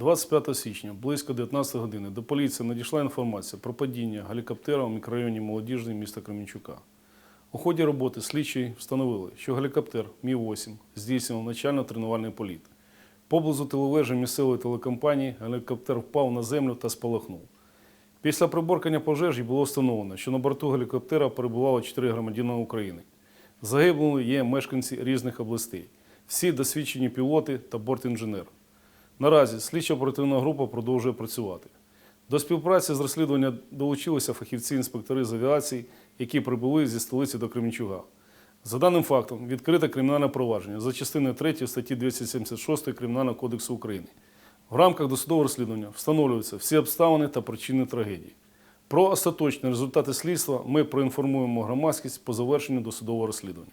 25 січня близько 19 години до поліції надійшла інформація про падіння гелікоптера у мікрорайоні Молодіжний міста Кременчука. У ході роботи слідчі встановили, що гелікоптер Мі-8 здійснював начально-тренувальний політ. Поблизу телевежі місцевої телекомпанії гелікоптер впав на землю та спалахнув. Після приборкання пожежі було встановлено, що на борту гелікоптера перебувало 4 громадянина України. Загиблими є мешканці різних областей, всі досвідчені пілоти та бортінженер. Наразі слідча оперативна група продовжує працювати. До співпраці з розслідування долучилися фахівці-інспектори з авіації, які прибули зі столиці до Кременчуга. За даним фактом, відкрите кримінальне провадження за частиною 3 статті 276 Кримінального кодексу України. В рамках досудового розслідування встановлюються всі обставини та причини трагедії. Про остаточні результати слідства ми проінформуємо громадськість по завершенню досудового розслідування.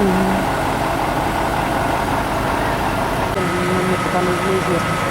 Мне пока неизвестно.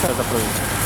César, para